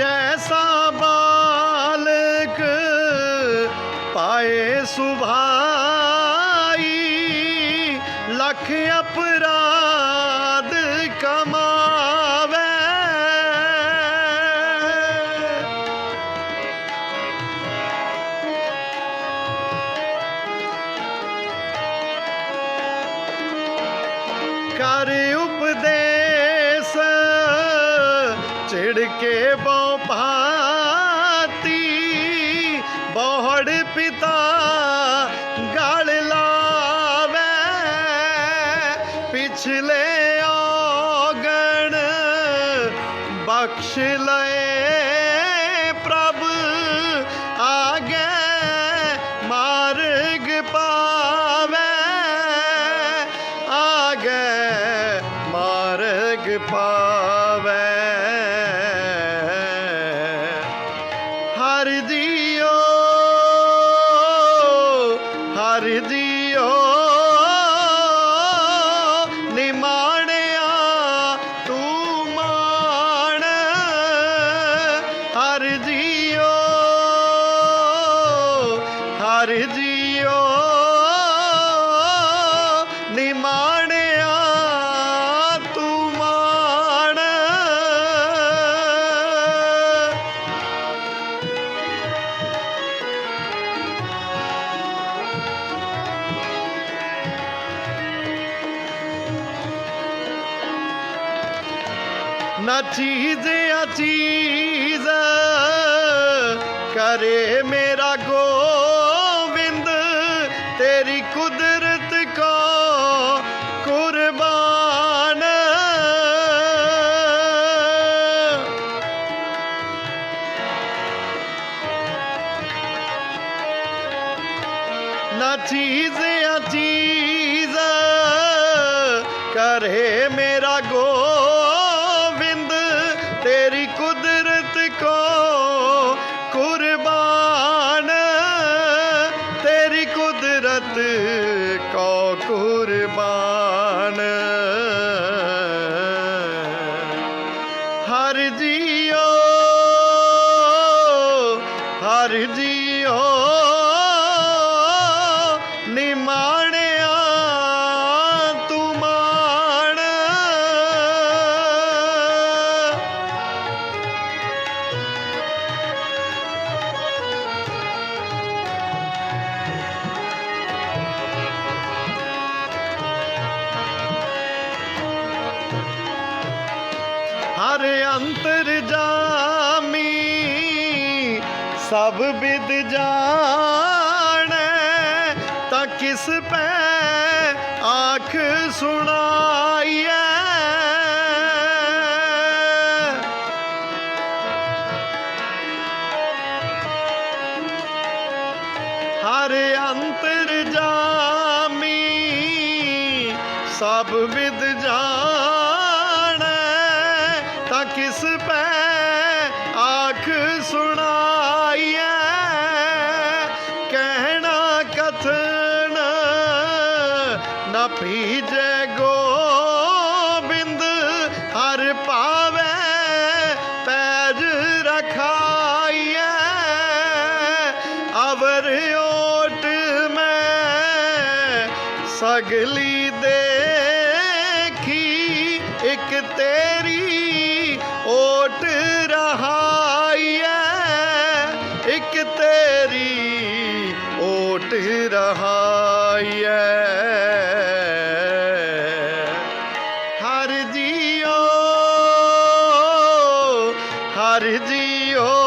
ਐਸਾ ਬਾਲਕ ਪਾਏ ਸੁਭਾਈ ਲੱਖ ਅਪਰਾਧ ਚਿੜ ਕੇ ਬਉ ਭਾਤੀ ਬੋਹੜ ਪਿਤਾ ਗਲ ਲਾਵੇ। ਪਿਛਲੇ ਔਗਣ ਬਖਸ਼ ਨਾ ਚੀਜ਼ ਆ ਚੀਜ਼। ਕਰੇ ਮੇਰਾ ਗੋਵਿੰਦ ਤੇਰੀ ਕੁਦਰਤ ਕੋ ਕੁਰਬਾਨ। ਨਾ ਚੀਜ਼ ਆ ਚੀਜ਼। ਕਰੇ ਮੇਰਾ ਜੀਓ ਨਿਮਾਣਿਆ ਤੂੰ ਮਾਣ। ਹਰ ਅੰਤਰ ਜਾਮੀ ਸਭ ਵਿਦ ਜਾਣੈ, ਤਾਂ ਕਿਸ ਪੈ ਆਖ ਸੁਣਾਈਐ? ਹਰ ਅੰਤਰ ਜਾਮੀ ਸਭ ਵਿਦ ਜਾਣੈ, ਤਾਂ ਕਿਸ ਪੈ ਆਖ ਸੁਣਾਈਐ ਸਗਲੀ ਦੇਖੀ ਇੱਕ ਤੇਰੀ ਓਟ ਰਹਾਈਐ ਇੱਕ ਤੇਰੀ ਓਟ ਰਹਾਈਐ ਹਰ ਜੀਓ ਹਰ ਜੀਓ